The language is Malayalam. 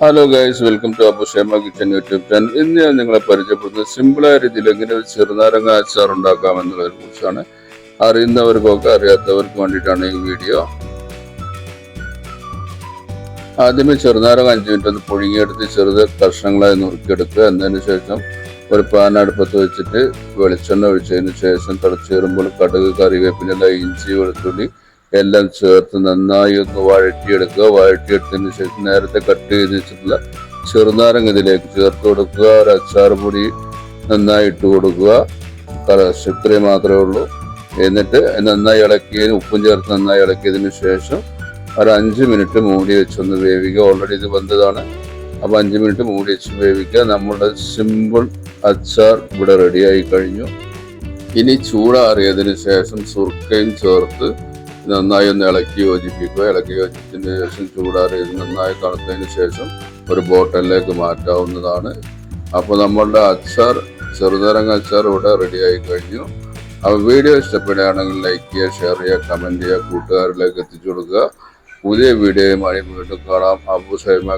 Hello guys welcome to Abu Shema kitchen YouTube channel ഇന്ന് ഞാൻ നിങ്ങളെ പരിചയപ്പെടുന്നത് സിമ്പിളായ രീതിയിൽ എങ്ങനെ ഒരു ചെറുനാരങ്ങ അച്ചാർ ഉണ്ടാക്കാം എന്നുള്ളതിനെ കുറിച്ചാണ്. അറിയുന്നവർക്കൊക്കെ അറിയാത്തവർക്ക് വേണ്ടിയിട്ടാണ് ഈ വീഡിയോ ആദ്യമേ ചെറുനാരങ്ങ അഞ്ച് മിനിറ്റ് ഒന്ന് പുഴുങ്ങിയെടുത്ത് ചെറുത് കഷ്ണങ്ങളായി നുറുക്കിയെടുക്കുക. എന്നതിന് ശേഷം ഒരു പാൻ അടുപ്പത്ത് വെച്ചിട്ട് വെളിച്ചെണ്ണ ഒഴിച്ചതിന് ശേഷം തിളച്ചേറുമ്പോൾ കടുക് കറിവേപ്പില ഇഞ്ചി വെളുത്തുള്ളി എല്ലാം ചേർത്ത് നന്നായി ഒന്ന് വഴറ്റിയെടുക്കുക. വഴറ്റിയെടുത്തതിന് ശേഷം നേരത്തെ കട്ട് ചെയ്ത് വെച്ചിട്ടുള്ള ചെറുനാരങ്ങ ഇതിലേക്ക് ചേർത്ത് കൊടുക്കുക. ഒരു അച്ചാർ പൊടി നന്നായി ഇട്ട് കൊടുക്കുക. ശുക്രി മാത്രമേ ഉള്ളൂ. എന്നിട്ട് നന്നായി ഇളക്കിയതിന് ഉപ്പും ചേർത്ത് നന്നായി ഇളക്കിയതിന് ശേഷം ഒരു അഞ്ച് മിനിറ്റ് മൂടി വെച്ചൊന്ന് വേവിക്കുക. ഓൾറെഡി ഇത് വന്നതാണ് അപ്പോൾ അഞ്ച് മിനിറ്റ് മൂടി വെച്ച് വേവിക്കുക. നമ്മുടെ സിമ്പിൾ അച്ചാർ ഇവിടെ റെഡിയായി കഴിഞ്ഞു. ഇനി ചൂടാറിയതിന് ശേഷം സുർക്കയും ചേർത്ത് നന്നായി ഒന്ന് ഇളക്കി യോജിപ്പിക്കുക. ഇളക്കി യോജിച്ചതിന് ശേഷം ചൂടാറി നന്നായി തണുത്തതിന് ശേഷം ഒരു ബോട്ടലിലേക്ക് മാറ്റാവുന്നതാണ്. അപ്പോൾ നമ്മളുടെ അച്ചാർ ചെറുതരങ്ങ അച്ചാർ ഇവിടെ റെഡിയായി കഴിഞ്ഞു. അപ്പോൾ വീഡിയോ ഇഷ്ടപ്പെടുകയാണെങ്കിൽ ലൈക്ക് ചെയ്യുക ഷെയർ ചെയ്യുക കമന്റ് ചെയ്യുക കൂട്ടുകാരിലേക്ക് എത്തിച്ചു കൊടുക്കുക. പുതിയ വീഡിയോയുമായി വീണ്ടും കാണാം. അബു സൈമ